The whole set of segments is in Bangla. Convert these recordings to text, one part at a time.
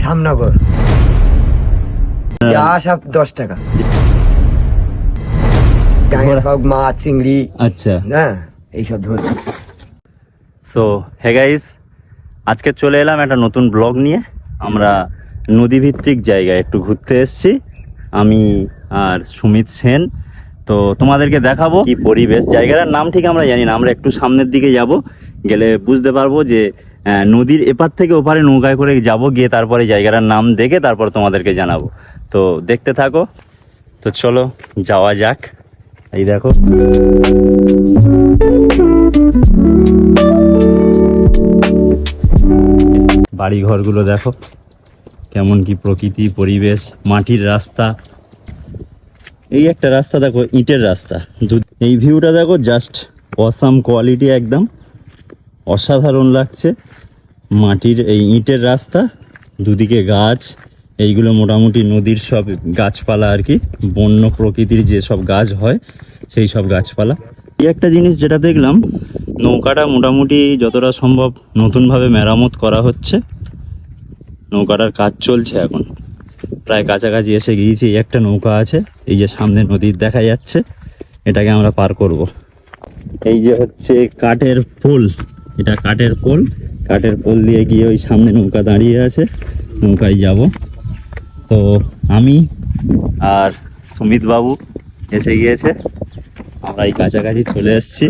শ্যামনগর যা সব দশ টাকা। সব মাছ চিংড়ি। আচ্ছা। হ্যাঁ এইসব ধরে সো হে গাইস আজকে চলে এলাম একটা নতুন ব্লগ নিয়ে। আমরা নদীভিত্তিক জায়গায় একটু ঘুরতে এসেছি। আমি আর সুমিত সেন। তো তোমাদেরকে দেখাবো কি পরিবেশ। জায়গাটার নাম ঠিক আমরা জানি না। আমরা একটু সামনের দিকে যাব। গেলে বুঝতে পারব যে নদীর এপার থেকে ওপারে নৌকায় করে যাব, গিয়ে তারপরে জায়গাটার নাম দেখে তারপর তোমাদেরকে জানাব। তো দেখতে থাকো। তো চলো, যাওয়া যাক। এই দেখো। বাড়ি ঘরগুলো দেখো। কেমন কি প্রকৃতি, পরিবেশ, মাটির রাস্তা। এই একটা রাস্তা দেখো, ইটের রাস্তা। এই ভিউটা দেখো জাস্ট অসাম কোয়ালিটি একদম। অসাধারণ লাগছে। মাটির এই ইটের রাস্তা, দুদিকে গাছ, এইগুলো মোটামুটি নদীর সব গাছপালা আর কি, বন্য প্রকৃতির যে সব গাছ হয়, সেই সব গাছপালা। এই একটা জিনিস যেটা দেখলাম, নৌকাটা মোটামুটি যতটা সম্ভব নতুনভাবে মেরামত করা হচ্ছে। নৌকাটার কাজ চলছে এখন। প্রায় কাছাকাছি এসে গিয়েছি, এই একটা নৌকা আছে, এই যে সামনে নদীর দেখা যাচ্ছে, এটাকে আমরা পার করব। এই যে হচ্ছে কাঠের পোল। এটা কাঠের পোল কাঠের পোল দিয়ে গিয়ে ওই সামনে নৌকা দাঁড়িয়ে আছে। নৌকায় যাব। তো আমি আর সুমিত বাবু এসে গিয়েছে। আমরা এই কাছাকাছি চলে এসেছি।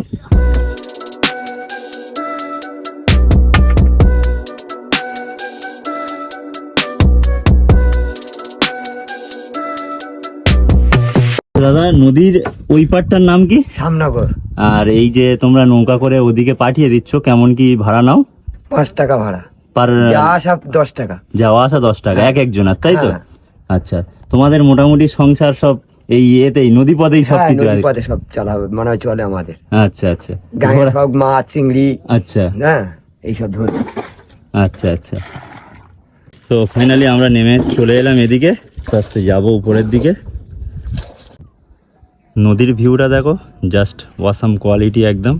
দাদা, নদীর ওই পাটটার নাম কি? শ্যামনগর। আর এই যে তোমরা নৌকা করে ওদিকে পাঠিয়ে দিচ্ছ কেমন কি ভাড়া নাও? পাঁচ টাকা ভাড়া। পার যা সব দশ টাকা। যাওয়া আসা দশ টাকা এক একজনের তাই তো? হ্যাঁ। আচ্ছা তোমাদের মোটামুটি সংসার সব এই এতেই নদী পথেই সব হ্যাঁ কিছু নদী পথে সব চালাবে মনে হয় চলে আমাদের। আচ্ছা আচ্ছা। গাঁয়ের সব মাছ চিংড়ি। আচ্ছা। হ্যাঁ এইসব ধরে। আচ্ছা আচ্ছা। তো ফাইনালি আমরা নেমে চলে এলাম এদিকে। আস্তে যাব উপরের দিকে। নদীর ভিউটা দেখো জাস্ট ওয়াসাম কোয়ালিটি একদম।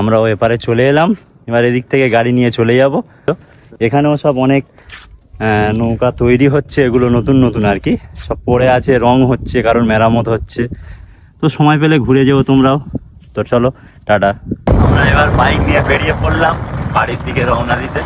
আমরাও এপারে চলে এলাম, এবার এদিক থেকে গাড়ি নিয়ে চলে যাব। এখানেও সব অনেক নৌকা তৈরি হচ্ছে, এগুলো নতুন নতুন আর কি। সব পড়ে আছে, রং হচ্ছে কারণ মেরামত হচ্ছে। তো সময় পেলে ঘুরে যাব তোমরাও। তো চলো, টাটা। আমরা এবার বাইক নিয়ে বেরিয়ে পড়লাম, বাড়ির দিকে রওনা দিতে।